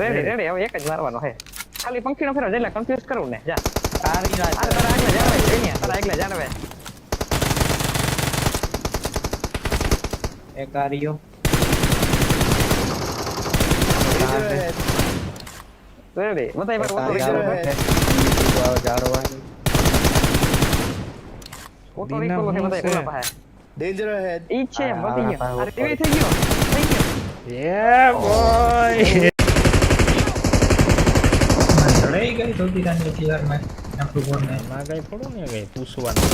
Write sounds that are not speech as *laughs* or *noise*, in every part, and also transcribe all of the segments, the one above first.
Ready. Ready હવે એક જ મારવાનો હે. ખાલી પંખીનો ફેરો એટલે કન્ફ્યુઝ કરું ને જા. તારી વાત અરે તારા આગળ જાણવે જોઈને તારા આગળ જાણવે એક આ રહ્યો રેડી બતાય પર ઓટો. આવે જાડવાની. ઓટો હું પાસે. ઈ છે ગયો અરે ટીવી થઈ ગયો. થઈ ગયો Yeah, boy. ગઈ ધોતી યાર વારમાં આપણું બોલને એમાં ગઈ થોડું ને ગઈ પૂછવાનું.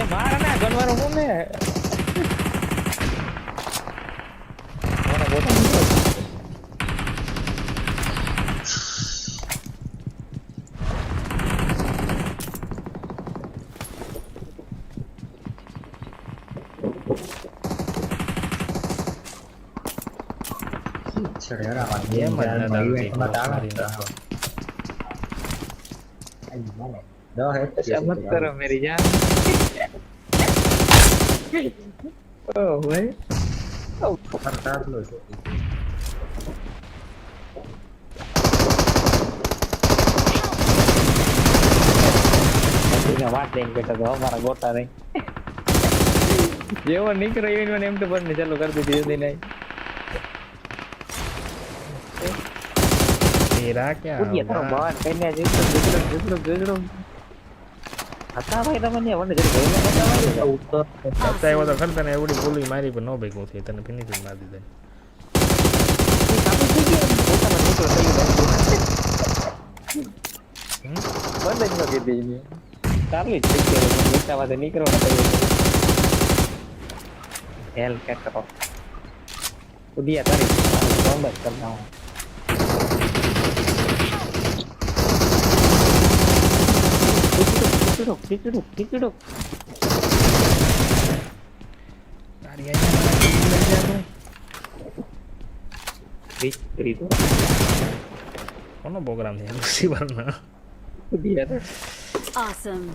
એ મારા ના ગનવાનો હું ને? પાછળ હેરાવા એમ જ ન આવી એમાં તાળા દો હે સમજ કરો મેરી જાન ઓ ભાઈ ઓ ખબર તાટલો છે ને વાત દઈને બેઠો તો અમારા ગોટા નહીં જેવો નીકળ્યો એમ તો બંને ચાલુ કરી દીધી નહીં કઈને હતા ભાઈ તમને જરી ઉત્તર બતાવ્યો તો ખરી તને એવડી ગોળી મારી પણ નો ભેગું થઈ તને ફિનિશિંગ મારી દીધી બંધ જ ન કીધી ચાલી જ થઈ ગયો નીચામાંથી નીકળો ને હેલ કે કરો ઉડિયા તારી બંધ જ કરી નાખો ખીચડું ખીચડું ખીચડું તારી અહીંયા મને kill લઈ જા તું. ખીચડી તો કોનો પ્રોગ્રામ છે લુસીફરનો? ઉડિયા તો Awesome.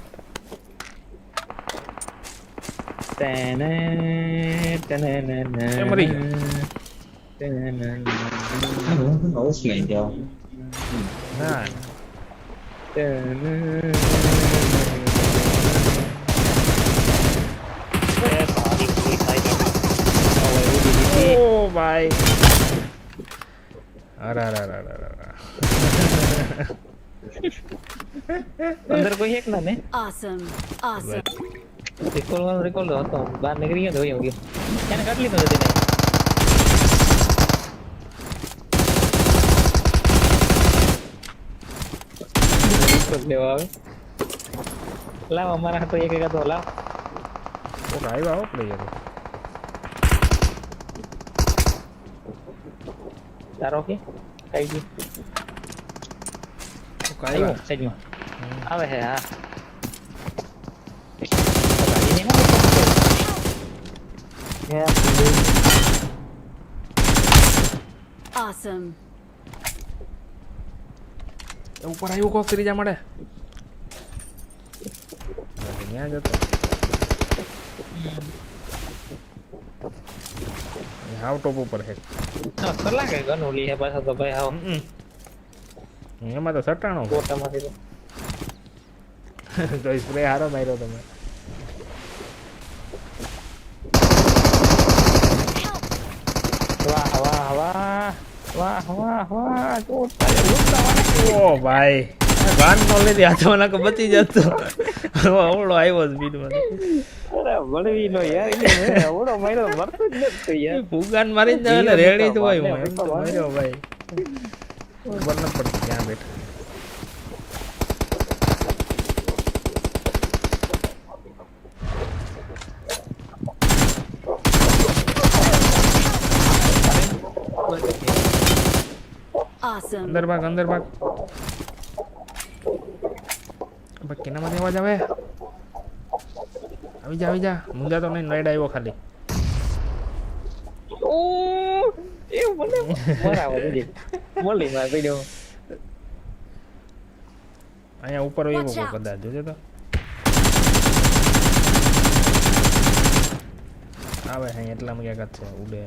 તેને તેને ને ને એ મરી તેને ને ને ઓફલાઈન જાઓ ના તેને એ સારી પૂરી થાય છે હવે ઉડી દીધી ઓ ભાઈ અરે અરે અરે અરે અંદર કોઈ એક ના ને Awesome. Awesome. રિકોલ વાળો રિકોલ હતો બહાર નીકળી ગયો તો વયો ગયો એને કાઢી લીધો તેને લેવા આવે લાવ અમારા તો એક એક હતો લાવ આવ્યા આવો પ્લેયર તારો કે? કઈ ગયું? આવ્યો. આવ્યા સાઈડમાં આવે હે હા. Awesome. એ ઉપર આવ્યું કોક ત્રીજા મળે. ત્યાં જતો હાવ ટોપ ઉપર છે કલાક ગન ઓલી હે પાછા તો ભાઈ હાવ હમ. એમાં તો સટાણો છે. ગોટામાંથી તો તો સ્પ્રે હારો માર્યો તમે વાહ વાહ વાહ વાહ વાહ વાહ જોરદાર જોરદાર ઓ ભાઈ વાન નો લીધી હાથમાં નાખો બચી જતો. અવળો આવ્યો સ્પીડમાં અરે વળવી નો યાર એટલે માર્યો મરતો જ નથી યાર. ફુગાન મારી જ જાય ને રેડી જ હોય હું એમ તો માર્યો. ભાઈ. ખબર નથી પડતી ક્યાં બેઠા. Awesome. અંદર ભાગ અંદર ભાગ. ભાઈ કેનામાંથી અવાજ આવે આવી જા આવી જા. મુંજા તો નહીં રાઈડ આવ્યો ખાલી. ઓ એ મને બરાબર મળી માર પીડ્યો. અહીંયા ઉપર એવો Watch કદાચ જોજો તો. આવે અહીંયા એટલામાં ક્યાંક જ છે ઉડે.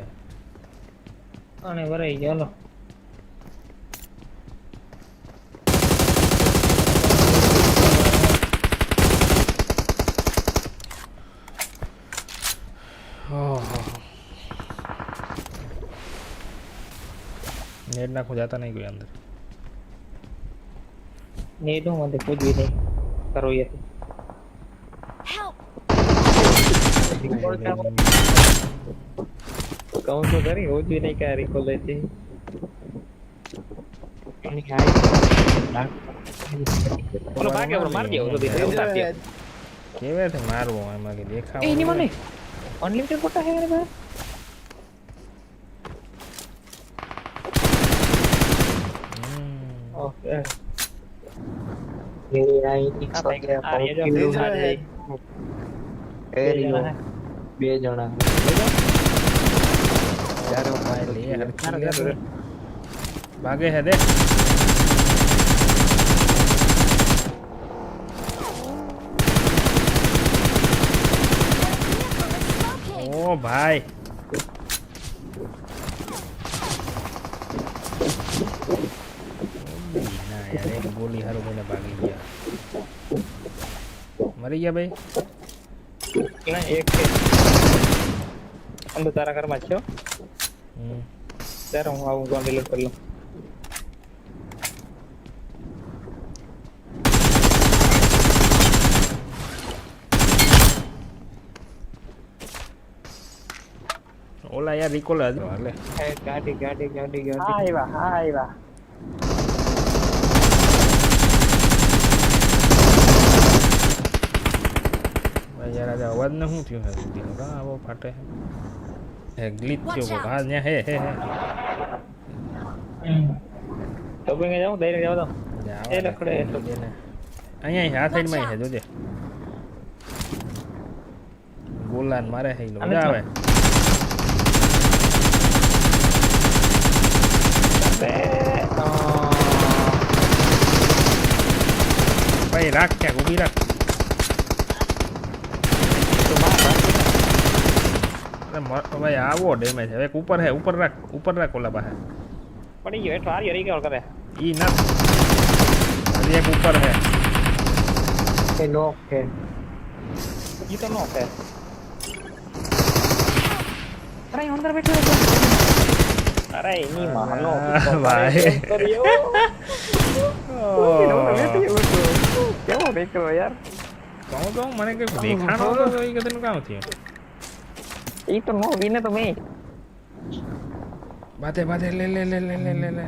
અને ભરાઈ ગયો હાલો નેટ નાખું જાતા નહીં કોઈ અંદર. નેટ હું મને પૂજવી નહીં. કરો Help! કહું તો ખરી ઓજવી નહીં કે રિકોલ લેતી ઓલો ભાગે ઓલો માર દે ઓલો દે ઉતાર દે. કેવે છે મારવું એમાં કે દેખાવ એની મને અનલિમિટેડ પોટા હે રે ભાઈ ઓકે બે જણા ભાગે હે દે ઓ ભાઈ ના યાર એક ગોલી હારું મને ભાગી ગયા. મરી ગયા ભાઈ? ના એક છે. અંદર તારા ઘરમાં છો. ત્યારે હું આવું ગોન ડિલીટ કરી લઉં. ઓલા યાર રિકોલ જ એટલે ગાડી ગાડી ગાડી ગાડી. આવ્યા હા આવ્યા ભાઈ અવાજ ને શું થયું હે સુધી? કા આવો ફાટે હે. હે ગ્લિચ થયો કોક હા ન્યા હે હે હે. તો ભાઈ જાઉં દઈને જાવ તો. એ લખડે એ તો. બેને અહીંયા આ સાઈડમાં છે જોજે. ગોલાન મારે હે લો આવે. ભાઈ રાખ ક્યાંક ઊભી રાખ મ- ભાઈ આવો ડેમેજ હવે એક ઉપર હે ઉપર રાખ ઉપર રાખ ઓલા પાસે. પડી ગયો એટલો હારી હરી ગયો કરે ઈ ના. હજી એક ઉપર હે. એ નોક હે ઈ તો નોક હે અરે અંદર બેઠો છે. અરે એની માનો. ભાઈ. કેવો દીકરો યાર? કહું તો મને કઈ દેખાણો તો ઈ કદનું કામ થયું ઈ તો નો વિને તો મેં. બાતે બાતે લે લે લે લે લે લે લે.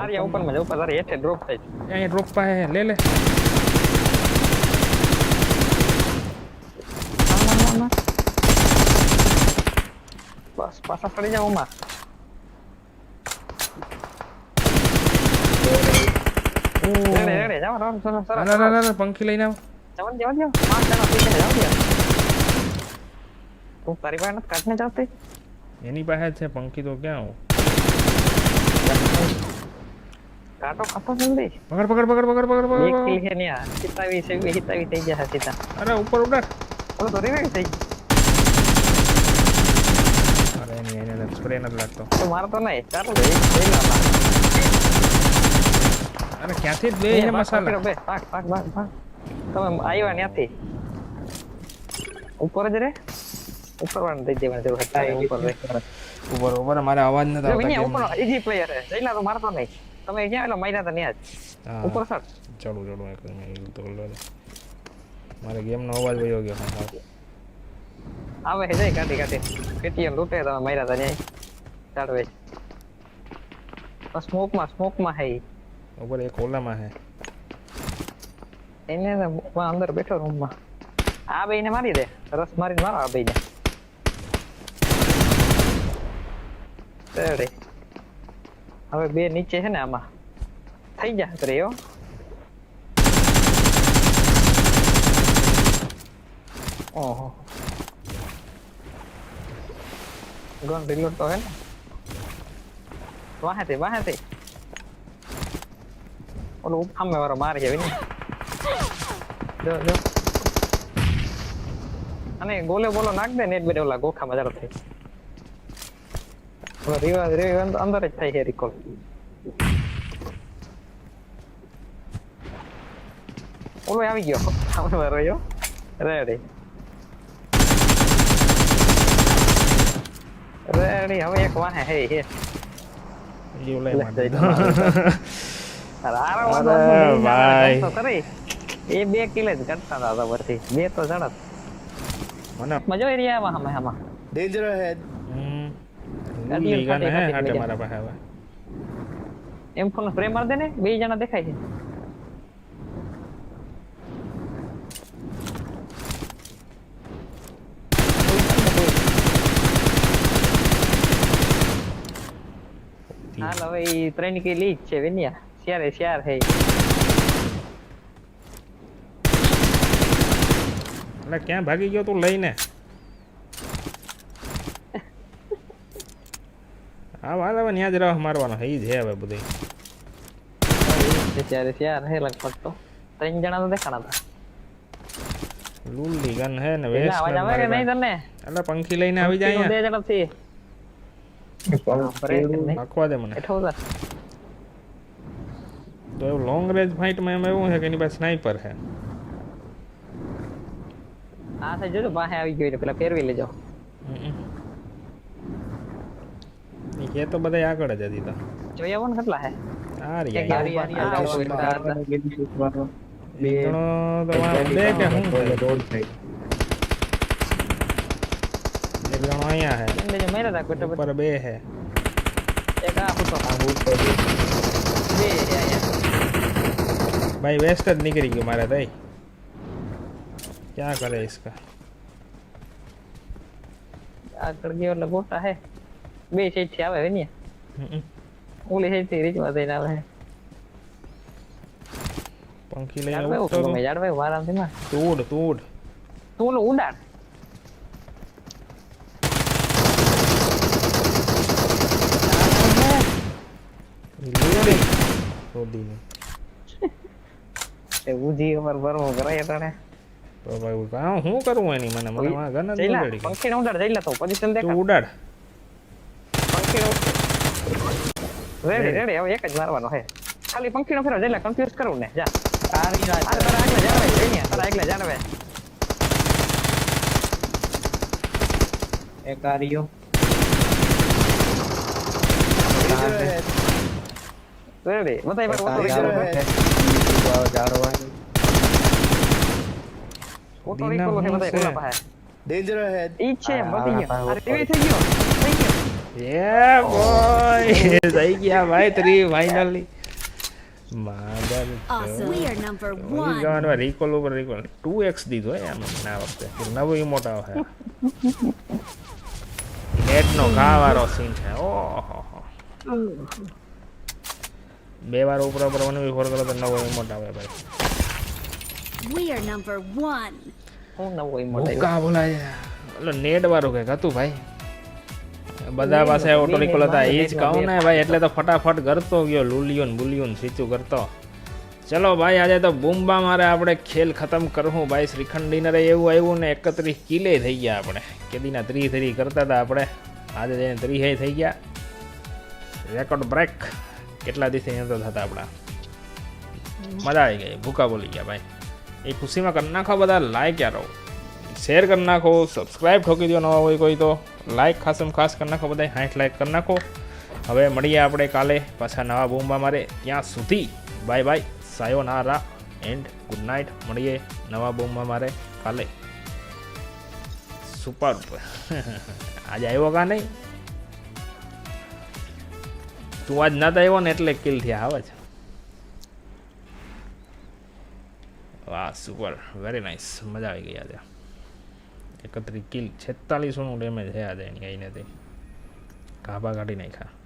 આર્યા ઉપરમાં ઉપર તારે હેઠે ડ્રોપ થાય છે. અહીંયા ડ્રોપ પાસે હે, લે લે. બસ પાછા ફરી જાવમાં પંખી લઈને આવ. જવાનું જવાન જાવ પાંચ જણા ગયા જાવ યાર તું તારી પાસે નથી કાઢને જાવતી એની પાસે છે પંખી તો ક્યાં હું કાટો કાટો જલ્દી પકડ પકડ પકડ પકડ પકડ પકડ, એક કિલ છે ન્યા હિતાવી છે હિતાવી થઈ ગયા સીતા અરે ઉપર ઉડાડ ઓલો તો રીવે થઈ અરે એની એને સ્પ્રે નથી લાગતો તો મારો તો નહીં ચાલો બે બે ના અરે ક્યાંથી બે મસાલા ભાગ ભાગ ભાગ ભાગ તમે આવ્યા ત્યાંથી? ઉપર જ રે? ઉપર વાળા દઈ દેવાના જેવું હતા ઉપર રે ઉપર ઉપર મારે અવાજ ન આવતો અહીંયા? ઉપર ઈજી પ્લેયર છે. જઈલા તો મારતો નહીં. તમે ક્યાં એટલે માર્યા હતા જ. હા, ઉપર સર. ચાલો ચાલો એક મેં તો લે. મારે ગેમનો અવાજ વયો ગયો. આવે હે જઈ કાઢી કાઢી. કેટીએમ લૂટે તમે માર્યા હતા ત્યાં ચાડવે સ્મોકમાં સ્મોકમાં હે ઉપર એક ઓલામાં હે એને અંદર બેઠો રૂમમાં. આ બેયને મારી દે. રસ મારીને મારો આ બે ને હવે બે નીચે છે ને આમાં. થઈ જા અત્રે હો. ઓહો. ગન રિલોડ તો હે ને. વાહેથી વાહેથી ઓલો સામે વાળો મારે છે વિની જો જો અને ગોલે બોલો નાખ દે ને એક બે ઓલા ગોખામાં જરા થઈ રિવાજ રિવાજ અંદર જ થાય છે રિકોલ ઓલો આવી ગયો સામે વાળો રહ્યો રેડી રેડી હવે એક વાહે હે હે લ્યો લઈ મારી અરે ભાઈ. એ બે કિલો જ કરતા હતા તો પછી. બે તો ઝડપ મને મજો એરિયા આમાં હમે હમાં Danger ahead. હમ. હે હાટે મારા પાસે હવે. એમ ફોન સ્પ્રે માર દે ને બે જણા દેખાય છે. હાલ હવે ત્રણ કિલી લીજ છે વેનિયા. શિયારે શિયાર હે એટલે ક્યાં ભાગી ગયો તું લઈને? હા વાલ હવે ત્યાં જ રહ મારવાનો હે છે હવે બધું ત્યારે શિયાર હે લગભગ તો. ત્રણ જણા તો દેખાણા હતા લુલ્લી ગન હે ને વેસ અવાજ આવે કે નહીં તને? એટલે પંખી લઈને આવી જાય બે અહીંયા. જણા થી નાખવા દે મને. તો એવું લોંગ રેન્જ ફાઇટમાં એમ એવું છે કે એની પાસે સ્નાઈપર છે આ સાઈડ જોજો પાસે આવી ગયો પેલા ફેરવી લેજો. એ કે તો બધા આગળ જ હતી તો. જોઈ આવો ને કેટલા હે? આ આની આ. બે થઈ એક આ ફૂટો. બે ભાઈ વેસ્ટ જ નીકળી ગયું મારે તઈ. ક્યાં કરે इसका આગળ ગયો એટલે ગોટા હે બે સાઈડ થી આવે ને હમ. ઓલી સાઈડ થી રીચમાં થઈને આવે પંખી લઈને જાડવે ઉડતો ઉભો તો. જાડવે ઉભા આરામથી માં તું ઉડ તું ઉડ તું ઓલું ઉડાડ લીલી. શોધીને. એ ઉજી અમાર બરમો કરાય તને તો ભાઈ કાં હું કરું એની મને? મને વાં ગન જ નહીં પડી. પંખી ઉડાડ લે તો. પોઝિશન તું દેખા ઉડાડ. પંખી રેડી રેડી હવે એક જ મારવાનો હે ખાલી પંખી નો ફેરો જઈલા. કન્ફ્યુઝ કરું ને. જા. આ તારા આગલા જાડવે જઈને તારા આગલા જાડવે એક આ રહ્યો Danger ahead. રેડી બતાય પર auto Danger recall ahead. Auto recall હે બતાય કોલા પાસે Danger ahead. ઈ છે એમ ગયો અરે ટીવી થઈ ગયો થઈ ગયો યે બોય થઈ ગયા ભાઈ ત્રી ફાઇનલી માદર Awesome. We are number one. Recall ઉપર રિકોલ 2x દીધો હે આમ ના વખતે નવો ઇમોટ આવે નેટ નો ઘા વાળો સીન છે ઓહો બે વાર ઉપર ઉપર વન વી ફોર કરો તો નવો ઇમોટ આવે ભાઈ We are number one. હું નવો ઇમોટ ભૂકા બોલાય? ઓલો નેટ વાળું કંઈક હતું ભાઈ? બધા પાસે ઓટો નીકળો હતા એ જ કહું ને ભાઈ એટલે તો ફટાફટ કરતો ગયો લુલિયો ને બુલિયો ને સીચું કરતો. ચલો ભાઈ આજે તો બુમ્બા મારે આપણે ખેલ ખતમ કરવું. ભાઈ શ્રીખંડ ડિનરે એવું આવ્યું ને એકત્રીસ કિલે થઈ ગયા આપણે. કેદીના ત્રીસ ત્રી કરતા હતા આપણે. આજે જઈને ત્રીસ થઈ ગયા. રેકોર્ડ બ્રેક કેટલા દિવસે નતો થતા આપણા. મજા આવી ગઈ ભૂકા બોલી ગયા ભાઈ. એ ખુશીમાં કરી નાખો બધા લાઈક યારો. શેર કરી નાખો સબસ્ક્રાઈબ ઠોકી દો નવા હોય કોઈ તો. લાઈક ખાસમ ખાસ કરી નાખો બધા હાઈઠ લાઈક કરી નાખો. હવે મળીએ આપણે કાલે પાછા નવા બોમ્બા મારે. ત્યાં સુધી બાય બાય સાયો નારા એન્ડ ગુડ નાઇટ મળીએ નવા બોમ્બમાં મારે કાલે. સુપર *laughs* આજે આવ્યો કા નહીં? તું આજ ના આવ્યો ને એટલે કિલ થયા આવે છે વાહ સુપર વેરી નાઇસ મજા આવી ગઈ આજે. એકત્રીસ કિલ છેતાલીસોનું ડેમેજ છે આજે એની કંઈ નથી કાભા કાઢી નાખ્યા.